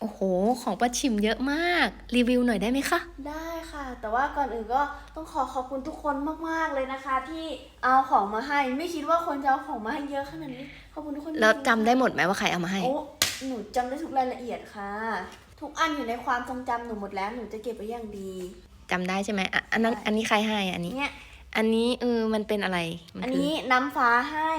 โอ้โห ของป้าชิมเยอะมาก รีวิวหน่อยได้ไหมคะ ได้ค่ะ แต่ว่าก่อนอื่นก็ต้องขอขอบคุณทุกคนมาก ๆ เลยนะคะ ที่เอาของมาให้ ไม่คิดว่าคนจะเอาของมาให้เยอะขนาดนี้ ขอบคุณทุกคนแล้วริงๆจำได้หมดไหมว่าใครเอามาให้ โอ้หนูจำได้ทุกรายละเอียดค่ะ ทุกอันอยู่ในความทรงจำหนูหมดแล้ว หนูจะเก็บไว้อย่างดี จำได้ใช่ไหมอะอันนั้นใช่อันนี้ใครให้อันนี้ เนี่ย อันนี้เออ มันเป็นอะไร มัอันคืนี้น้ำฟ้าให้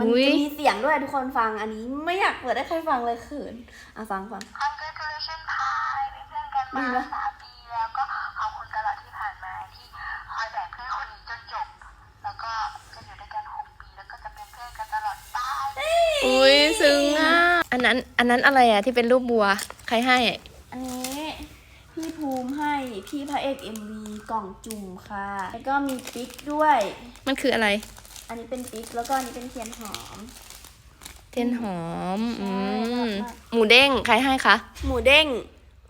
มันอุ๊ย จะมีเสียงด้วยทุกคนฟังอันนี้ไม่อยากเปิดให้ใครฟังเลยเขินอะฟังฟัง Congratulations พายเป็นเพื่อนกันมาดีนะ สามปีแล้วก็ขอบคุณตลอดที่ผ่านมาที่คอยแบบเพื่อนคนนี้จนจบ แล้วก็จะอยู่ด้วยกันหกปีแล้วก็จะเป็นเพื่อนกันตลอดไป อุ้ยซึ้งอะ อันนั้น อันนั้นอะไรอะที่เป็นรูปบัว ใครให้อันนี้พี่ภูมิให้พี่พระเอก MV กล่องจุ่มค่ะ แล้วก็มีปิ๊กด้วย มันคืออะไร อันนี้เป็นปิ๊กแล้วก็อันนี้เป็นเทียนหอม เทียนหอม อืใช่มน่ารักมากหมูเด้ง ใครให้คะ หมูเด้ง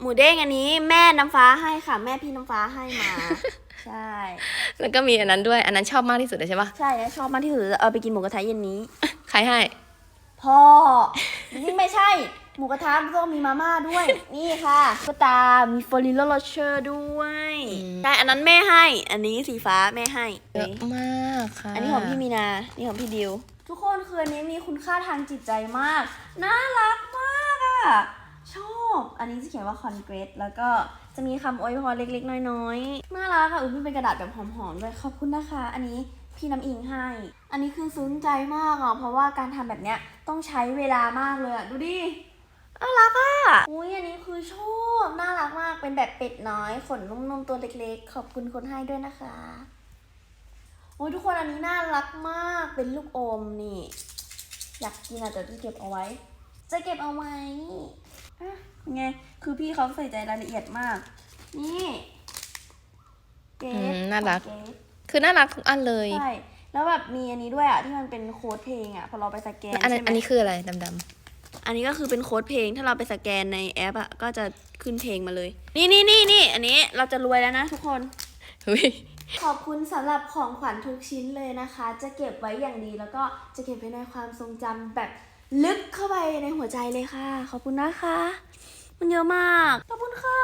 หมูเด้งอันนี้แม่น้ำฟ้าให้ค่ะ แม่พี่น้ำฟ้าให้มา ใช่ แล้วก็มีอันนั้นด้วย อันนั้นชอบมากที่สุดเลยใช่ปะใช่แล้วชอบมากที่สุดเอาไปกินหมูกระทะเย็นนี้ ใครให้ พ่อ นี่ไม่ใช่ หมูกระทะต้องมีมาม่าด้วย นี่ค่ะก็ตา มีฟอริโลโรเชอร์ด้วยอืมใช่อันนั้นแม่ให้ อันนี้สีฟ้าแม่ให้เยอะมากค่ะอันนี้ของพี่มีนา นี่ของพี่ดิว ทุกคนคืออันนี้มีคุณค่าทางจิตใจมาก น่ารักมากอะชอบ อันนี้จะเขียนว่า congrat แล้วก็จะมีคำอวยพรเล็กๆ น้อยๆ น่ารักค่ะ อุ้ยมันเป็นกระดาษแบบหอมๆด้วย ขอบคุณนะคะ อันนี้ พี่น้ำอิงให้ อันนี้คือซึ้งใจมากอะ เพราะว่าการทำแบบเนี้ยต้องใช้เวลามากเลยอะ ดูดิน่ารักอะ อุ้ยอันนี้คือชอบน่ารักมาก เป็นแบบเป็ดน้อย ขนนุ่มๆตัวเล็กๆ ขอบคุณคนให้ด้วยนะคะ โอ้ยทุกคนอันนี้น่ารักมาก เป็นลูกอมนี่ อยากกินอะแต่จะเก็บเอาไว้ จะเก็บเอาไว้อะเป็นไง คือพี่เขาใส่ใจรายละเอียดมาก นี่ เกอืสมน่ารักของเส คือน่ารักทุกอันเลย ใช่ แล้วแบบมีอันนี้ด้วยอะที่มันเป็นโค้ดเพลงอะพอเราไปสแกนอันนั้นใช่ไหมอันนี้คืออะไรดำอันนี้ก็คือเป็นโค้ดเพลงถ้าเราไปสแกนในแอปอะก็จะขึ้นเพลงมาเลย นี่นี่นี่นี่อันนี้เราจะรวยแล้วนะทุกคนๆอุ้ยขอบคุณสำหรับของขวัญทุกชิ้นเลยนะคะ จะเก็บไว้อย่างดีแล้วก็จะเก็บไว้ในความทรงจำแบบลึกเข้าไปในหัวใจเลยค่ะ ขอบคุณนะคะ มันเยอะมาก ขอบคุณค่ะ